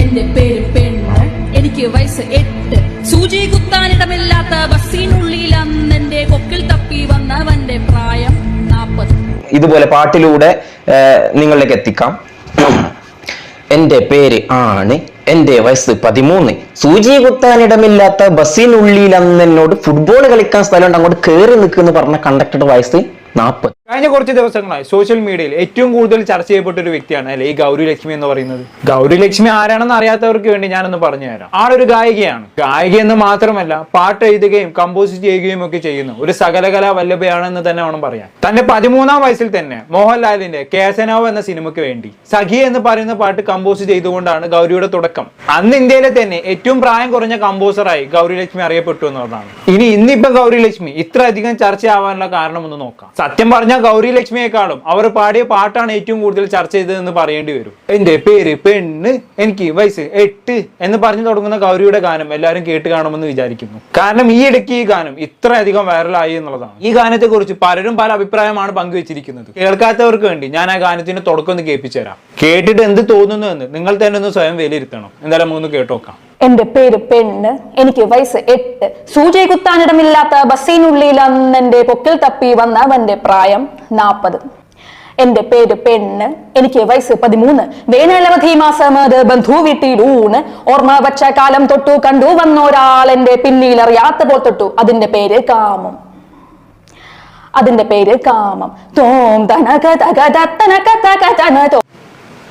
എന്റെ പേര് പെണ്ണ് എനിക്ക് വയസ്സ് എട്ട്. സൂചി കുത്താനിടമില്ലാത്ത ബസ്സിനുള്ളിൽ അന്ന് എന്റെ കൊക്കിൽ തപ്പി വന്നവന്റെ പ്രായം നാപ്പത്. ഇതുപോലെ പാട്ടിലൂടെ നിങ്ങളിലേക്ക് എത്തിക്കാം. എന്റെ പേര് ആണ് എന്റെ വയസ്സ് പതിമൂന്ന്. സൂചി കുത്താനിടമില്ലാത്ത ബസ്സിനുള്ളിൽ അന്ന് എന്നോട് ഫുട്ബോൾ കളിക്കാൻ സ്ഥലമുണ്ട് അങ്ങോട്ട് കയറി നിൽക്കുന്നു പറഞ്ഞ കണ്ടക്ടറുടെ വയസ്സ് നാൽപ്പത് കഴിഞ്ഞ കുറച്ച് ദിവസങ്ങളായി. സോഷ്യൽ മീഡിയയിൽ ഏറ്റവും കൂടുതൽ ചർച്ച ചെയ്യപ്പെട്ട ഒരു വ്യക്തിയാണ് അല്ലെ? ഈ ഗൗരി ലക്ഷ്മി എന്ന് പറയുന്നത്. ഗൗരി ലക്ഷ്മി ആരാണെന്ന് അറിയാത്തവർക്ക് വേണ്ടി ഞാനൊന്ന് പറഞ്ഞു തരാം. ആളൊരു ഗായികയാണ്. ഗായിക എന്ന് മാത്രമല്ല പാട്ട് എഴുതുകയും കമ്പോസ് ചെയ്യുകയും ഒക്കെ ചെയ്യുന്നു ഒരു സകലകലാ വല്ലഭയാണെന്ന് തന്നെ വേണം പറയാൻ. തന്റെ പതിമൂന്നാം വയസ്സിൽ തന്നെ മോഹൻലാലിന്റെ കേസനാവ് എന്ന സിനിമയ്ക്ക് വേണ്ടി സഖി എന്ന് പറയുന്ന പാട്ട് കമ്പോസ് ചെയ്തുകൊണ്ടാണ് ഗൗരിയുടെ തുടക്കം. അന്ന് ഇന്ത്യയിലെ തന്നെ ഏറ്റവും പ്രായം കുറഞ്ഞ കമ്പോസറായി ഗൗരി ലക്ഷ്മി അറിയപ്പെട്ടു എന്നുള്ളതാണ്. ഇനി ഇന്നിപ്പോ ഗൗരി ലക്ഷ്മി ഇത്ര അധികം ചർച്ചയാവാനുള്ള കാരണം ഒന്ന് നോക്കാം. സത്യം പറഞ്ഞാൽ ഗൗരി ലക്ഷ്മിയെക്കാളും അവർ പാടിയ പാട്ടാണ് ഏറ്റവും കൂടുതൽ ചർച്ച ചെയ്തതെന്ന് പറയേണ്ടി വരും. എന്റെ പേര് പെണ്ണ് എനിക്ക് വയസ്സ് എട്ട് എന്ന് പറഞ്ഞു തുടങ്ങുന്ന ഗൗരിയുടെ ഗാനം എല്ലാവരും കേട്ട് കാണുമെന്ന് വിചാരിക്കുന്നു. കാരണം ഈ ഇടയ്ക്ക് ഈ ഗാനം ഇത്രയധികം വൈറലായി എന്നുള്ളതാണ്. ഈ ഗാനത്തെ കുറിച്ച് പലരും പല അഭിപ്രായമാണ് പങ്കുവച്ചിരിക്കുന്നത്. കേൾക്കാത്തവർക്ക് വേണ്ടി ഞാൻ ആ ഗാനത്തിന് തുടക്കം ഒന്ന് കേൾപ്പിച്ചു തരാം കേട്ടിട്ട് എന്ത് തോന്നുന്നു എന്ന് നിങ്ങൾ തന്നെ ഒന്ന് സ്വയം വിലയിരുത്തണം. എന്തായാലും ഒന്ന് കേട്ടോക്കാം. എന്റെ പേര് പെണ്ണ് എനിക്ക് വയസ്സ് എട്ട്. സൂചി കുത്താനിടമില്ലാത്ത ബസ്സിനുള്ളിൽ അന്നെന്റെ പൊക്കിൽ തപ്പി വന്നവന്റെ പ്രായം നാപ്പത്. എന്റെ പേര് പെണ്ണ് എനിക്ക് വയസ്സ് പതിമൂന്ന്. വേനലവധി മാസം അത് ബന്ധു വീട്ടിൽ ഊണ് ഓർമ്മ വച്ച കാലം തൊട്ടു കണ്ടു വന്നൊരാൾ എന്റെ പിന്നിൽ അറിയാത്ത പോൽ തൊട്ടു. അതിന്റെ പേര് കാമം. അതിന്റെ പേര് കാമം. തോം തനക തോ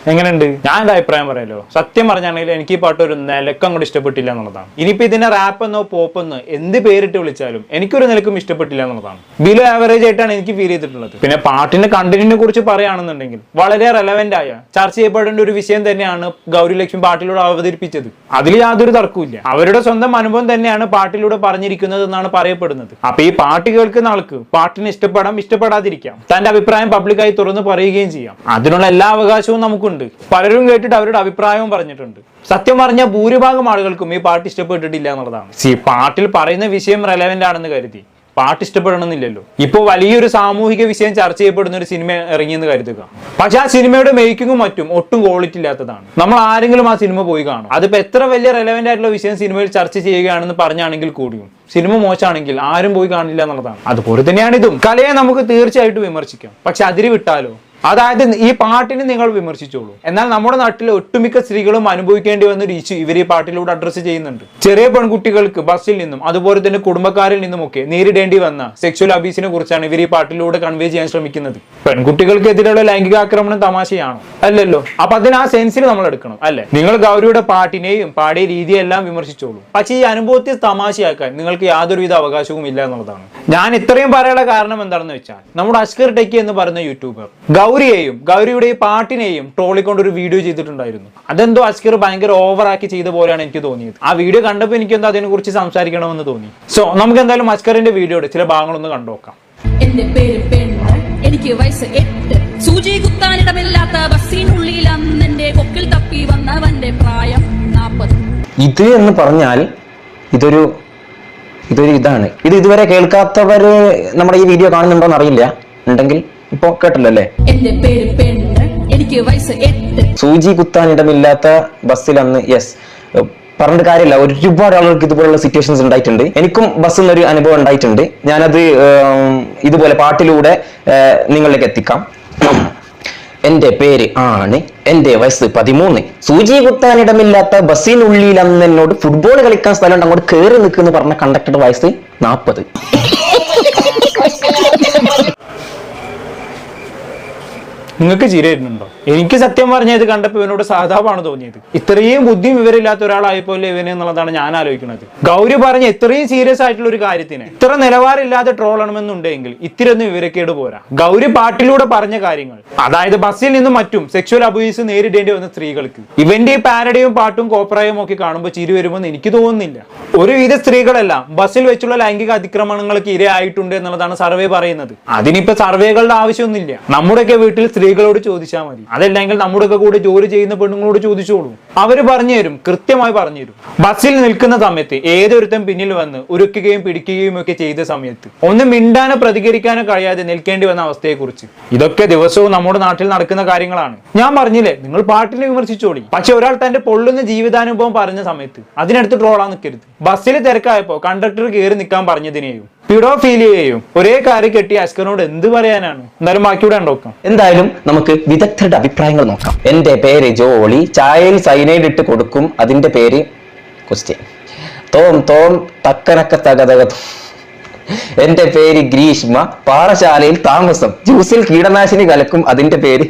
എങ്ങനെയുണ്ട്? ഞാൻ എന്റെ അഭിപ്രായം പറയാലോ? സത്യം പറഞ്ഞാണെങ്കിൽ എനിക്ക് ഈ പാട്ട് ഒരു നിലക്കം അങ്ങോട്ട് ഇഷ്ടപ്പെട്ടില്ല എന്നുള്ളതാണ്. ഇനിയിപ്പോ ഇതിനെ റാപ്പ് എന്നോ പോപ്പ് എന്ത് പേരിട്ട് വിളിച്ചാലും എനിക്കൊരു നിലക്കും ഇഷ്ടപ്പെട്ടില്ല എന്നുള്ളതാണ്. ബിലോ ആവറേജ് ആയിട്ടാണ് എനിക്ക് ഫീൽ ചെയ്തിട്ടുള്ളത്. പിന്നെ പാട്ടിന്റെ കണ്ടന്റിനെ കുറിച്ച് പറയുകയാണെന്നുണ്ടെങ്കിൽ വളരെ റെലവെന്റ് ആയ ചർച്ച ചെയ്യപ്പെടേണ്ട ഒരു വിഷയം തന്നെയാണ് ഗൗരി ലക്ഷ്മി പാട്ടിലൂടെ അവതരിപ്പിച്ചത്. അതിൽ യാതൊരു തർക്കവുമില്ല അവരുടെ സ്വന്തം അനുഭവം തന്നെയാണ് പാട്ടിലൂടെ പറഞ്ഞിരിക്കുന്നത് എന്നാണ് പറയപ്പെടുന്നത്. അപ്പൊ ഈ പാട്ട് കേൾക്കുന്ന ആൾക്ക് പാട്ടിനെ ഇഷ്ടപ്പെടാം ഇഷ്ടപ്പെടാതിരിക്കാം. തന്റെ അഭിപ്രായം പബ്ലിക്കായി തുറന്ന് പറയുകയും ചെയ്യാം. അതിനുള്ള എല്ലാ അവകാശവും നമുക്കുണ്ട് പലരും കേട്ടിട്ട് അവരുടെ അഭിപ്രായവും പറഞ്ഞിട്ടുണ്ട്. സത്യം പറഞ്ഞ ഭൂരിഭാഗം ആളുകൾക്കും ഈ പാട്ട് ഇഷ്ടപ്പെട്ടിട്ടില്ല എന്നുള്ളതാണ്. സി പാട്ടിൽ പറയുന്ന വിഷയം റെലവെന്റ് ആണെന്ന് കരുതി. പാട്ട് ഇഷ്ടപ്പെടണമെന്നില്ലല്ലോ. ഇപ്പൊ വലിയൊരു സാമൂഹിക വിഷയം ചർച്ച ചെയ്യപ്പെടുന്ന ഒരു സിനിമ ഇറങ്ങിയെന്ന് കരുതുക. പക്ഷെ ആ സിനിമയുടെ മേക്കിങ്ങും മറ്റും ഒട്ടും ക്വാളിറ്റി ഇല്ലാത്തതാണ്. നമ്മൾ ആരെങ്കിലും ആ സിനിമ പോയി കാണും. അതിപ്പോ എത്ര വലിയ റെലവെന്റ് ആയിട്ടുള്ള വിഷയം സിനിമയിൽ ചർച്ച ചെയ്യുകയാണെന്ന് പറഞ്ഞാണെങ്കിൽ കൂടിയും. സിനിമ മോശമാണെങ്കിൽ ആരും പോയി കാണില്ല എന്നുള്ളതാണ്. അതുപോലെ തന്നെയാണ് ഇതും. കലയെ നമുക്ക് തീർച്ചയായിട്ടും വിമർശിക്കാം. പക്ഷെ അതിരി വിട്ടാലോ അതായത് ഈ പാട്ടിനെ നിങ്ങൾ വിമർശിച്ചോളൂ. എന്നാൽ നമ്മുടെ നാട്ടിലെ ഒട്ടുമിക്ക സ്ത്രീകളും അനുഭവിക്കേണ്ടി വന്ന ഒരു ഇഷ്യൂ ഇവർ ഈ പാട്ടിലൂടെ അഡ്രസ്സ് ചെയ്യുന്നുണ്ട്. ചെറിയ പെൺകുട്ടികൾക്ക് ബസ്സിൽ നിന്നും അതുപോലെ തന്നെ കുടുംബക്കാരിൽ നിന്നുമൊക്കെ നേരിടേണ്ടി വന്ന സെക്ച്വൽ അബീസിനെ കുറിച്ചാണ് ഇവർ ഈ പാട്ടിലൂടെ കൺവേ ചെയ്യാൻ ശ്രമിക്കുന്നത്. പെൺകുട്ടികൾക്കെതിരെയുള്ള ലൈംഗിക ആക്രമണം തമാശയാണോ? അല്ലല്ലോ. അപ്പൊ അതിന് ആ സെൻസിൽ നമ്മൾ എടുക്കണം അല്ലെ? നിങ്ങൾ ഗൗരിയുടെ പാട്ടിനെയും പാടിയ രീതിയെല്ലാം വിമർശിച്ചോളൂ. പക്ഷേ ഈ അനുഭവത്തെ തമാശയാക്കാൻ നിങ്ങൾക്ക് യാതൊരുവിധ അവകാശവും ഇല്ല എന്നുള്ളതാണ്. ഞാൻ ഇത്രയും പറയാനുള്ള കാരണം എന്താണെന്ന് വെച്ചാൽ നമ്മുടെ അഷ്കർ ടെക്കി എന്ന് പറയുന്ന യൂട്യൂബർ ഗൗരിയെയും ഗൗരിയുടെ ഈ പാട്ടിനെയും ട്രോളിക്കൊണ്ട് ഒരു വീഡിയോ ചെയ്തിട്ടുണ്ടായിരുന്നു. അതെന്തോ അസ്കർ ഭയങ്കര ഓവറാക്കി ചെയ്ത പോലെയാണ് എനിക്ക് തോന്നിയത്. ആ വീഡിയോ കണ്ടപ്പോൾ എനിക്കെന്തോ അതിനെ കുറിച്ച് സംസാരിക്കണമെന്ന് തോന്നി. സോ നമുക്ക് എന്തായാലും അസ്കറിന്റെ വീഡിയോയുടെ ചില ഭാഗങ്ങളൊന്ന് കണ്ടുനോക്കാം എന്റെ പേര് പെണ്ണ് എനിക്ക് വയസ്സ് എട്ട്. സൂചി കുത്താനിടമില്ലാത്ത ബസ്സിനുള്ളിൽ അന്നെന്റെ കൊക്കിൽ തപ്പി വന്നവന്റെ പ്രായം നാപ്പത്. ഇത് എന്ന് പറഞ്ഞാൽ ഇതൊരു ഇതൊരു ഇതാണ്. ഇത് ഇതുവരെ കേൾക്കാത്തവര് നമ്മുടെ ഈ വീഡിയോ കാണുന്നുണ്ടോന്ന് അറിയില്ല. ഉണ്ടെങ്കിൽ ഇപ്പൊ കേട്ടല്ലോ എന്റെ പേര് പെണ്ണ്. എനിക്ക് വയസ്സ് എട്ട്. സൂചി കുത്താനിടമില്ലാത്ത ബസ്സിൽ അന്ന് യെസ് പറഞ്ഞിട്ട് കാര്യമില്ല. ഒരുപാട് ആളുകൾക്ക് ഇതുപോലുള്ള സിറ്റുവേഷൻസ് ഉണ്ടായിട്ടുണ്ട്. എനിക്കും ബസ്സിൽ നിന്നൊരു അനുഭവം ഉണ്ടായിട്ടുണ്ട്. ഞാനത് ഇതുപോലെ പാട്ടിലൂടെ നിങ്ങളിലേക്ക് എത്തിക്കാം. എന്റെ പേര് ആണ്. എന്റെ വയസ്സ് പതിമൂന്ന്. സൂചി കുത്താനിടമില്ലാത്ത ബസ്സിനുള്ളിൽ അന്ന് എന്നോട് ഫുട്ബോൾ കളിക്കാൻ സ്ഥലമുണ്ട്. അങ്ങോട്ട് കയറി നിൽക്കുന്നു പറഞ്ഞ കണ്ടക്ടറുടെ വയസ്സ് നാൽപ്പത് നിങ്ങൾക്ക് ചിരി വരുന്നുണ്ടോ എനിക്ക് സത്യം പറഞ്ഞ ഇത് കണ്ടപ്പോൾ ഇവനോട് സഹതാപമാണ് തോന്നിയത്. ഇത്രയും ബുദ്ധിയും വിവരമില്ലാത്ത ഒരാളായപ്പോലെ ഇവന് എന്നുള്ളതാണ് ഞാൻ ആലോചിക്കുന്നത്. ഗൗരി പറഞ്ഞ ഇത്രയും സീരിയസ് ആയിട്ടുള്ള ഒരു കാര്യത്തിന് ഇത്ര നിലവാരമില്ലാതെ ട്രോൾ ആണെന്നുണ്ടെങ്കിൽ ഇത്തിരൊന്നും വിവരക്കേട് പോരാ. ഗൗരി പാട്ടിലൂടെ പറഞ്ഞ കാര്യങ്ങൾ അതായത് ബസ്സിൽ നിന്നും മറ്റും സെക്ഷൽ അബ്യൂസ് നേരിടേണ്ടി വന്ന സ്ത്രീകൾക്ക് ഇവന്റെ ഈ പാരഡയും പാട്ടും കോപ്രായും ഒക്കെ കാണുമ്പോൾ ചിരി വരുമെന്ന് എനിക്ക് തോന്നുന്നില്ല. ഒരുവിധ സ്ത്രീകളെല്ലാം ബസ്സിൽ വെച്ചുള്ള ലൈംഗിക അതിക്രമണങ്ങൾക്ക് ഇരയായിട്ടുണ്ട് എന്നുള്ളതാണ് സർവേ പറയുന്നത്. അതിനിപ്പോ സർവേകളുടെ ആവശ്യമൊന്നുമില്ല. നമ്മുടെയൊക്കെ വീട്ടിൽ സ്ത്രീകളോട് ചോദിച്ചാൽ മതി. അതല്ലെങ്കിൽ നമ്മുടെ ഒക്കെ കൂടെ ജോലി ചെയ്യുന്ന പെണ്ണുങ്ങളോട് ചോദിച്ചോളൂ. അവർ പറഞ്ഞു തരും കൃത്യമായി പറഞ്ഞു തരും. ബസ്സിൽ നിൽക്കുന്ന സമയത്ത് ഏതൊരുത്തൻ പിന്നിൽ വന്ന് ഉരുക്കുകയും പിടിക്കുകയും ഒക്കെ ചെയ്ത സമയത്ത് ഒന്ന് മിണ്ടാനോ പ്രതികരിക്കാനോ കഴിയാതെ നിൽക്കേണ്ടി വന്ന അവസ്ഥയെക്കുറിച്ച്. ഇതൊക്കെ ദിവസവും നമ്മുടെ നാട്ടിൽ നടക്കുന്ന കാര്യങ്ങളാണ്. ഞാൻ പറഞ്ഞില്ലേ നിങ്ങൾ പാട്ടിനെ വിമർശിച്ചോളി. പക്ഷെ ഒരാൾ തന്റെ പൊള്ളുന്ന ജീവിതാനുഭവം പറഞ്ഞ സമയത്ത് അതിനടുത്ത് ട്രോളാ നിൽക്കരുത്. ബസ്സിൽ തിരക്കായപ്പോ കണ്ടക്ടർ കയറി നിൽക്കാൻ പറഞ്ഞതിനെയും പിഡോഫീലിയെയും ഒരേ കാര്യം കെട്ടി അസ്കറിനോട് എന്ത് പറയാനാണ്? എന്തായാലും ബാക്കിയുടെ നോക്കാം. എന്തായാലും നമുക്ക് വിദഗ്ധരുടെ അഭിപ്രായങ്ങൾ നോക്കാം. എന്റെ പേര് ജോളി ചായയിൽ സൈനൈഡ് ഇട്ട് കൊടുക്കും. അതിന്റെ പേര് ക്വസ്റ്റ്യൻ തോം തോം തക്കനക്ക തകതക എന്റെ പേര് ഗ്രീഷ്മ പാറശാലയിൽ താമസം. ജ്യൂസിൽ കീടനാശിനി കലക്കും. അതിന്റെ പേര്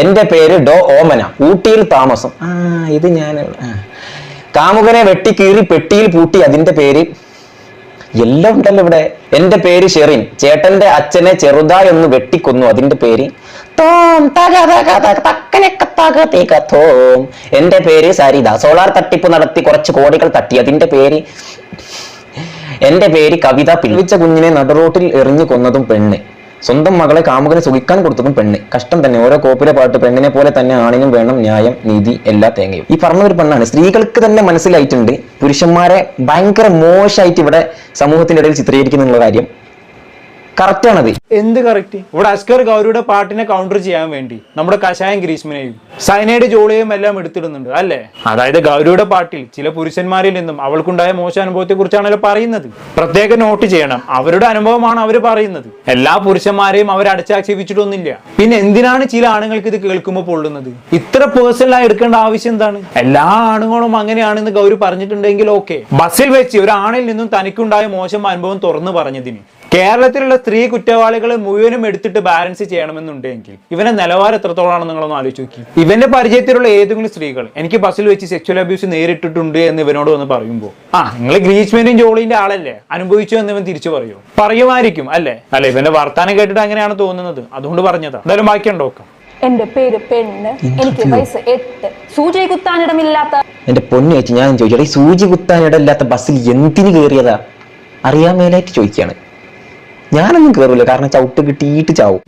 എന്റെ പേര് ഡോ ഓമന ഊട്ടിയിൽ താമസം. ആ ഇത് ഞാൻ കാമുകനെ വെട്ടി കീറി പെട്ടിയിൽ പൂട്ടി അതിന്റെ പേര്. എല്ലാം ഉണ്ടല്ലോ ഇവിടെ. എന്റെ പേര് ഷെറിൻ ചേട്ടന്റെ അച്ഛനെ ചെറുതായി ഒന്ന് വെട്ടിക്കൊന്നു അതിന്റെ പേര്. തോം തോം എന്റെ പേര് സരിത സോളാർ തട്ടിപ്പ് നടത്തി കുറച്ച് കോടികൾ തട്ടി അതിന്റെ പേര്. എന്റെ പേര് കവിത പിഴിച്ച കുഞ്ഞിനെ നടുറോട്ടിൽ എറിഞ്ഞു കൊന്നതും പെണ്ണ്. സ്വന്തം മകളെ കാമുകനെ സുഖിക്കാൻ കൊടുത്തതും പെണ്ണ്. കഷ്ടം തന്നെ. ഓരോ കോപ്പിലെ പാട്ട് പെണ്ണിനെ പോലെ തന്നെ ആണിനും വേണം ന്യായം നീതി എല്ലാ തേങ്ങയും. ഈ പറഞ്ഞ ഒരു പെണ്ണാണ്. സ്ത്രീകൾക്ക് തന്നെ മനസ്സിലായിട്ടുണ്ട് പുരുഷന്മാരെ ഭയങ്കര മോശമായിട്ട് ഇവിടെ സമൂഹത്തിന്റെ ഇടയിൽ ചിത്രീകരിക്കുന്നുള്ള കാര്യം. കറക്റ്റാണത്. എന്ത് കറക്റ്റ് ഇവിടെ അസ്കർ ഗൗരിയുടെ പാട്ടിനെ കൗണ്ടർ ചെയ്യാൻ വേണ്ടി നമ്മുടെ കഷായം ഗ്രീഷ്മനെയും സൈനയുടെ ജോളിയും എല്ലാം എടുത്തിടുന്നുണ്ട് അല്ലേ? അതായത് ഗൗരിയുടെ പാട്ടിൽ ചില പുരുഷന്മാരിൽ നിന്നും അവൾക്കുണ്ടായ മോശ അനുഭവത്തെ കുറിച്ചാണല്ലോ പറയുന്നത്. പ്രത്യേകം നോട്ട് ചെയ്യണം അവരുടെ അനുഭവമാണ് അവർ പറയുന്നത്. എല്ലാ പുരുഷന്മാരെയും അവർ അടച്ചാക്ഷേപിച്ചിട്ടൊന്നുമില്ല. പിന്നെ എന്തിനാണ് ചില ആണുങ്ങൾക്ക് ഇത് കേൾക്കുമ്പോൾ പൊള്ളുന്നത്? ഇത്ര പേഴ്സണലായി എടുക്കേണ്ട ആവശ്യം എന്താണ്? എല്ലാ ആണുങ്ങളും അങ്ങനെയാണെന്ന് ഗൗരി പറഞ്ഞിട്ടുണ്ടെങ്കിൽ ഓക്കെ ബസ്സിൽ വെച്ച് ഒരാണിൽ നിന്നും തനിക്കുണ്ടായ മോശം അനുഭവം തുറന്നു പറഞ്ഞതിന് കേരളത്തിലുള്ള സ്ത്രീ കുറ്റവാളികളെ മുഴുവനും എടുത്തിട്ട് ബാലൻസ് ചെയ്യണമെന്നുണ്ടെങ്കിൽ ഇവന്റെ നിലവാരം എത്രത്തോളാണ് നിങ്ങളൊന്ന് ആലോചിച്ച് നോക്കി. ഇവന്റെ പരിചയത്തിലുള്ള ഏതെങ്കിലും സ്ത്രീകൾ എനിക്ക് ബസ്സിൽ വെച്ച് സെക്ച്വൽ അബ്യൂസ് നേരിട്ടിട്ടുണ്ട് എന്ന് ഇവനോട് വന്ന് പറയുമ്പോൾ ആ നിങ്ങൾ ഗ്രീസ്മെന്റും ജോളിന്റെ ആളല്ലേ? അനുഭവിച്ചു എന്ന് ഇവൻ തിരിച്ചു പറയൂ? പറയുമായിരിക്കും അല്ലേ? അല്ലെ ഇവന്റെ വർത്താനം കേട്ടിട്ട് അങ്ങനെയാണ് തോന്നുന്നത്. അതുകൊണ്ട് പറഞ്ഞതാ. എന്തായാലും ബാക്കി ഉണ്ടോക്കാം എന്റെ പേര് പെണ്ണ്. എനിക്ക് വയസ്സ് എട്ട്. സൂചി കുത്താനിടമില്ലാത്ത എന്റെ പൊന്നു ചേച്ചി ഞാൻ ചോദിച്ചു ഈ സൂചി കുത്താനിടമില്ലാത്ത ബസ്സിൽ എന്തിന് കയറിയതാ? അറിയാൻ മേലായിട്ട് ചോദിക്കാണ് ഞാനൊന്നും കേറില്ല കാരണം ചവിട്ട് കിട്ടിയിട്ട് ചാവും.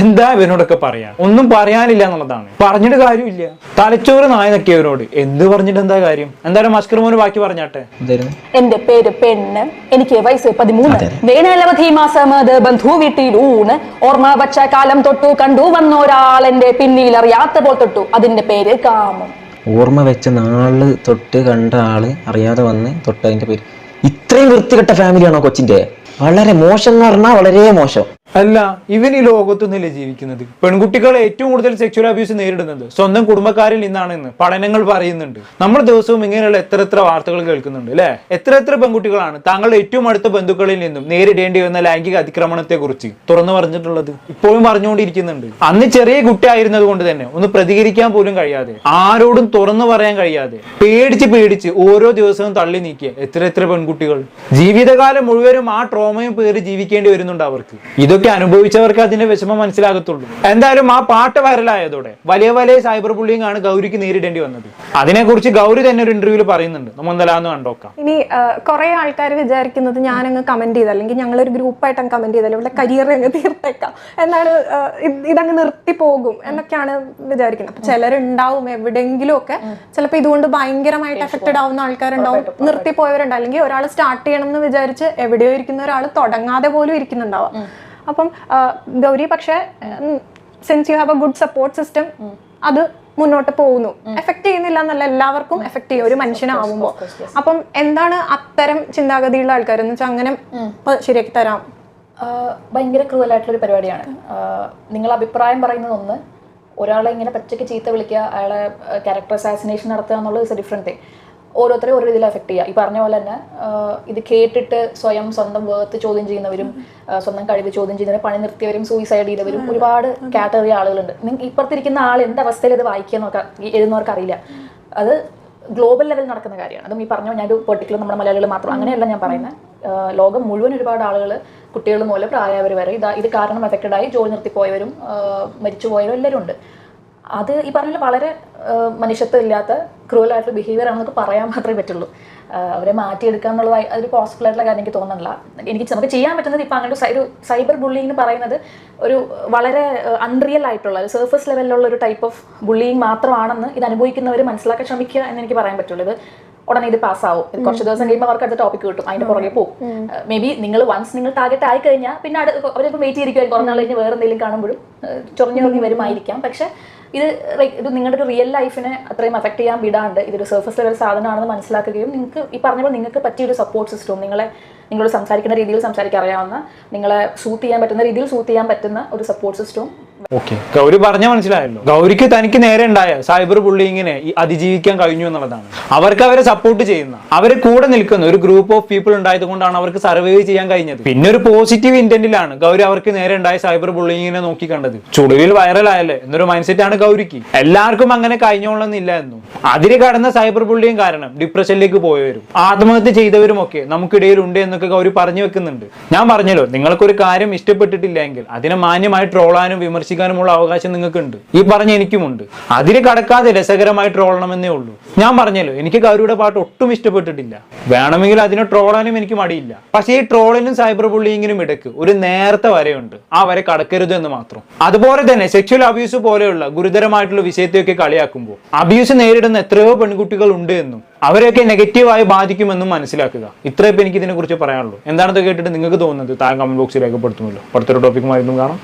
എന്താ ഇവനോടൊക്കെ പറയാ? ഒന്നും പറയാനില്ല എന്നുള്ളതാണ്. പറഞ്ഞിട്ട് കാര്യമില്ല. തലച്ചോറ് നായ നക്കിയവരോട് എന്ത് പറഞ്ഞിട്ട് എന്താ കാര്യം? എന്തായാലും മസ്കർ മോന് ബാക്കി പറഞ്ഞാട്ടെ. എന്തായിരുന്നു? എന്റെ പേര് പെണ്ണ്. എനിക്ക് വയസ്സ് പതിമൂന്ന്. വേനലവധി മാസം അത് ബന്ധു വീട്ടിൽ ഊണ് ഓർമ്മ വച്ച കാലം തൊട്ടു കണ്ടു വന്നൊരാൾ എന്റെ പിന്നിൽ അറിയാത്ത പോൽ തൊട്ടു. അതിന്റെ പേര് കാമം ഓർമ്മ വെച്ച നാൾ തൊട്ട് കണ്ട ആൾ അറിയാതെ വന്ന് തൊട്ട് അതിന്റെ പേര്. ഇത്രയും വൃത്തികെട്ട ഫാമിലിയാണോ കൊച്ചിന്റെ? വളരെ മോശം എന്ന് പറഞ്ഞാൽ വളരെ മോശം. അല്ല ഇവൻ ഈ ലോകത്തൊന്നുമില്ല ജീവിക്കുന്നത്. പെൺകുട്ടികൾ ഏറ്റവും കൂടുതൽ സെക്ച്വൽ അബ്യൂസ് നേരിടുന്നത് സ്വന്തം കുടുംബക്കാരിൽ നിന്നാണെന്ന് പഠനങ്ങൾ പറയുന്നുണ്ട്. നമ്മൾ ദിവസവും ഇങ്ങനെയുള്ള എത്ര എത്ര വാർത്തകൾ കേൾക്കുന്നുണ്ട് അല്ലെ? എത്ര എത്ര പെൺകുട്ടികളാണ് താങ്കളുടെ ഏറ്റവും അടുത്ത ബന്ധുക്കളിൽ നിന്നും നേരിടേണ്ടി വന്ന ലൈംഗിക അതിക്രമണത്തെ കുറിച്ച് തുറന്നു പറഞ്ഞിട്ടുള്ളത്? ഇപ്പോഴും പറഞ്ഞുകൊണ്ടിരിക്കുന്നുണ്ട് അന്ന് ചെറിയ കുട്ടിയായിരുന്നത് കൊണ്ട് തന്നെ ഒന്ന് പ്രതികരിക്കാൻ പോലും കഴിയാതെ ആരോടും തുറന്നു പറയാൻ കഴിയാതെ പേടിച്ച് പേടിച്ച് ഓരോ ദിവസവും തള്ളി നീക്കിയ എത്ര എത്ര പെൺകുട്ടികൾ. ജീവിതകാലം മുഴുവനും ആ ട്രോമയും പേര് ജീവിക്കേണ്ടി വരുന്നുണ്ട് അവർക്ക്. ഇതൊക്കെ അനുഭവിച്ചവർക്ക് അതിന്റെ വിഷമം മനസ്സിലാകത്തുള്ളൂ. എന്തായാലും ആ പാട്ട് വൈറലായതോടെ വലിയ വലിയ സൈബർ ബുള്ളിങ് ആണ് ഗൗരിക്ക് നേരിടേണ്ടി വന്നത്. അതിനെക്കുറിച്ച് ഗൗരി തന്നെ ഒരു ഇന്റർവ്യൂവിൽ പറയുന്നുണ്ട്. നമ്മൾ എന്തായാലും കണ്ടോക്കാം. ഇനി കുറെ ആൾക്കാർ വിചാരിക്കുന്നത് ഞാനങ്ങ് കമന്റ് ചെയ്ത അല്ലെങ്കിൽ ഞങ്ങൾ ഒരു ഗ്രൂപ്പായിട്ട് അങ്ങ് കമന്റ് ചെയ്താലും ഇവിടെ കരിയർ അങ്ങ് തീർത്തേക്കാം. എന്നാണ് ഇതങ്ങ് നിർത്തി പോകും എന്നൊക്കെയാണ് വിചാരിക്കുന്നത്. അപ്പൊ ചിലരുണ്ടാവും എവിടെയെങ്കിലും ഒക്കെ. ചിലപ്പോൾ ഇതുകൊണ്ട് ഭയങ്കരമായിട്ട് എഫക്റ്റഡ് ആവുന്ന ആൾക്കാരുണ്ടാവും. നിർത്തി പോയവരുണ്ട് അല്ലെങ്കിൽ ഒരാൾ സ്റ്റാർട്ട് ചെയ്യണം എന്ന് വിചാരിച്ച് എവിടെയോ ഇരിക്കുന്ന ഒരാൾ തുടങ്ങാതെ പോലും ഇരിക്കുന്നുണ്ടാവാം. അപ്പം ഗൗരി പക്ഷെ since you have a good support system അത് മുന്നോട്ട് പോകുന്നു. എഫക്ട് ചെയ്യുന്നില്ല എന്നല്ല എല്ലാവർക്കും എഫക്ട് ചെയ്യും ഒരു മനുഷ്യനാവുമ്പോൾ അപ്പം എന്താണ് അത്തരം ചിന്താഗതിയുള്ള ആൾക്കാർ എന്ന് വെച്ചാൽ അങ്ങനെ ശരിയാക്കി തരാം. ഭയങ്കര ഒരു പരിപാടിയാണ്. നിങ്ങൾ അഭിപ്രായം പറയുന്നത് ഒന്ന് ഒരാളെ ഇങ്ങനെ പച്ചയ്ക്ക് ചീത്ത വിളിക്കുക അയാളെ ക്യാരക്ടർ അസാസിനേഷൻ നടത്തുക എന്നുള്ളത് ഇസ് എ ഡിഫറെന്റ് തിങ് ഓരോരുത്തരെയും ഓരോ രീതിയിൽ എഫക്ട് ചെയ്യുക. ഈ പറഞ്ഞ പോലെ തന്നെ ഇത് കേട്ടിട്ട് സ്വയം സ്വന്തം വേർത്ത് ചോദ്യം ചെയ്യുന്നവരും സ്വന്തം കഴിവ് ചോദ്യം ചെയ്യുന്നവരും പണി നിർത്തിയവരും സൂയിസൈഡ് ചെയ്തവരും ഒരുപാട് കാറ്റഗറി ആളുകളുണ്ട്. നിങ്ങൾക്ക് ഇപ്പുറത്തിരിക്കുന്ന ആൾ എന്ത് അവസ്ഥയിൽ ഇത് വായിക്കുക നോക്കാം എഴുതുന്നവർക്ക് അറിയില്ല. അത് ഗ്ലോബൽ ലെവൽ നടക്കുന്ന കാര്യമാണ്. അതും ഈ പറഞ്ഞ ഞാൻ ഒരു പെർട്ടിക്കുലർ നമ്മുടെ മലയാളികൾ മാത്രം അങ്ങനെയല്ല ഞാൻ പറയുന്നത് ലോകം മുഴുവൻ ഒരുപാട് ആളുകൾ കുട്ടികൾ മുതൽ പ്രായവർ വരെ ഇതാ ഇത് കാരണം എഫക്റ്റഡായി ആയി ജോലി നിർത്തിപ്പോയവരും മരിച്ചുപോയവരും എല്ലാവരും ഉണ്ട്. അത് ഈ പറഞ്ഞ വളരെ മനുഷ്യത്വം ഇല്ലാത്ത ക്രൂവൽ ആയിട്ടുള്ള ബിഹേവിയർ ആണെന്നൊക്കെ പറയാൻ മാത്രമേ പറ്റുള്ളൂ. അവരെ മാറ്റിയെടുക്കുക എന്നുള്ളത് അതൊരു പോസിബിൾ ആയിട്ടുള്ള കാര്യം എനിക്ക് തോന്നുന്നില്ല. എനിക്ക് നമുക്ക് ചെയ്യാൻ പറ്റുന്നത് ഇപ്പം അങ്ങനെ ഒരു സൈബർ ബുള്ളിങ് എന്ന് പറയുന്നത് ഒരു വളരെ അൺറിയൽ ആയിട്ടുള്ള ഒരു സർഫസ് ലെവലിലുള്ള ഒരു ടൈപ്പ് ഓഫ് ബുള്ളിങ് മാത്രമാണെന്ന് ഇത് അനുഭവിക്കുന്നവർ മനസ്സിലാക്കാൻ ശ്രമിക്കുക എന്ന് എനിക്ക് പറയാൻ പറ്റുള്ളൂ. ഇത് ഉടനെ ഇത് പാസ്സാവും കുറച്ച് ദിവസം കഴിയുമ്പോൾ അവർക്ക് അടുത്ത ടോപ്പിക് കിട്ടും. അതിന്റെ പുറകെ പോകും. മേ ബി നിങ്ങൾ വൺസ് നിങ്ങൾ ടാർഗറ്റ് ആയി കഴിഞ്ഞാൽ പിന്നെ അവരിപ്പോൾ വെയിറ്റ് ചെയ്തിരിക്കും കുറേ നാൾ കഴിഞ്ഞ് വേറെ എന്തെങ്കിലും കാണുമ്പോഴും ചൊറിഞ്ഞു ചൊറിഞ്ഞ് വരുമായിരിക്കാം. പക്ഷെ ഇത് ഇത് നിങ്ങളുടെ ഒരു റിയൽ ലൈഫിനെ അത്രയും അഫക്ട് ചെയ്യാൻ വിടാണ്ട് ഇതൊരു സർഫസ് ലെവൽ സാധനമാണെന്ന് മനസ്സിലാക്കുകയും നിങ്ങൾക്ക് ഈ പറഞ്ഞപ്പോൾ നിങ്ങൾക്ക് പറ്റിയ ഒരു സപ്പോർട്ട് സിസ്റ്റം നിങ്ങളെ നിങ്ങളോട് സംസാരിക്കുന്ന രീതിയിൽ സംസാരിക്കാൻ അറിയാവുന്ന നിങ്ങളെ സൂത്ത് ചെയ്യാൻ പറ്റുന്ന രീതിയിൽ സൂത്ത് ചെയ്യാൻ പറ്റുന്ന ഒരു സപ്പോർട്ട് സിസ്റ്റവും ഓക്കെ. ഗൗരി പറഞ്ഞ മനസ്സിലായല്ലോ. ഗൗരിക്ക് തനിക്ക് നേരെ ഉണ്ടായ സൈബർ ബുള്ളിങ്ങിനെ അതിജീവിക്കാൻ കഴിഞ്ഞു എന്നുള്ളതാണ്. അവർക്ക് അവരെ സപ്പോർട്ട് ചെയ്യുന്ന അവരെ കൂടെ നിൽക്കുന്ന ഒരു ഗ്രൂപ്പ് ഓഫ് പീപ്പിൾ ഉണ്ടായത് കൊണ്ടാണ് അവർക്ക് സർവൈവ് ചെയ്യാൻ കഴിഞ്ഞത്. പിന്നെ ഒരു പോസിറ്റീവ് ഇന്റന്റിലാണ് ഗൗരി അവർക്ക് നേരെ ഉണ്ടായ സൈബർ ബുള്ളിങ്ങിനെ നോക്കി കണ്ടത്. ചുളിവിൽ വൈറലായല്ലേ എന്നൊരു മൈൻഡ് സെറ്റ് ആണ് ഗൗരിക്ക്. എല്ലാവർക്കും അങ്ങനെ കഴിഞ്ഞോളന്നില്ല എന്നും. അതിര് കടന്ന സൈബർ ബുള്ളിങ് കാരണം ഡിപ്രഷനിലേക്ക് പോയവരും ആത്മഹത്യ ചെയ്തവരും ഒക്കെ നമുക്കിടയിൽ ഉണ്ട് എന്നൊക്കെ ഗൗരി പറഞ്ഞു വെക്കുന്നുണ്ട്. ഞാൻ പറഞ്ഞല്ലോ നിങ്ങൾക്കൊരു കാര്യം ഇഷ്ടപ്പെട്ടിട്ടില്ലെങ്കിൽ അതിനെ മാന്യമായി ട്രോളാനും വിമർശിക്കാനുമുള്ള അവകാശം നിങ്ങൾക്കുണ്ട്. ഈ പറഞ്ഞ എനിക്കുമുണ്ട്. അതിന് കടക്കാതെ രസകരമായി ട്രോളണമെന്നേ ഉള്ളൂ. ഞാൻ പറഞ്ഞല്ലോ എനിക്ക് ഗൗരിയുടെ പാട്ട് ഒട്ടും ഇഷ്ടപ്പെട്ടിട്ടില്ല. വേണമെങ്കിൽ അതിനെ ട്രോളാനും എനിക്ക് മടിയില്ല. പക്ഷേ ഈ ട്രോളിനും സൈബർ ബുള്ളിങ്ങിനും ഇടയ്ക്ക് ഒരു നേരത്തെ വരയുണ്ട്. ആ വരെ കടക്കരുത് എന്ന് മാത്രം. അതുപോലെ തന്നെ സെക്ഷൽ അബ്യൂസ് പോലെയുള്ള ഗുരുതരമായിട്ടുള്ള വിഷയത്തെയൊക്കെ കളിയാക്കുമ്പോൾ അബ്യൂസ് നേരിടുന്ന എത്രയോ പെൺകുട്ടികൾ ഉണ്ട് എന്നും അവരെയൊക്കെ നെഗറ്റീവായി ബാധിക്കുമെന്നും മനസ്സിലാക്കുക. ഇത്രയും ഇപ്പം എനിക്ക് ഇതിനെക്കുറിച്ച് പറയാനുള്ളൂ. എന്താണെന്ന് കേട്ടിട്ട് നിങ്ങൾക്ക് തോന്നുന്നത് താഴെ കമന്റ് ബോക്സിൽ രേഖപ്പെടുത്തുമല്ലോ. അടുത്തൊരു ടോപ്പിക്കുമായിരുന്നു കാണാം.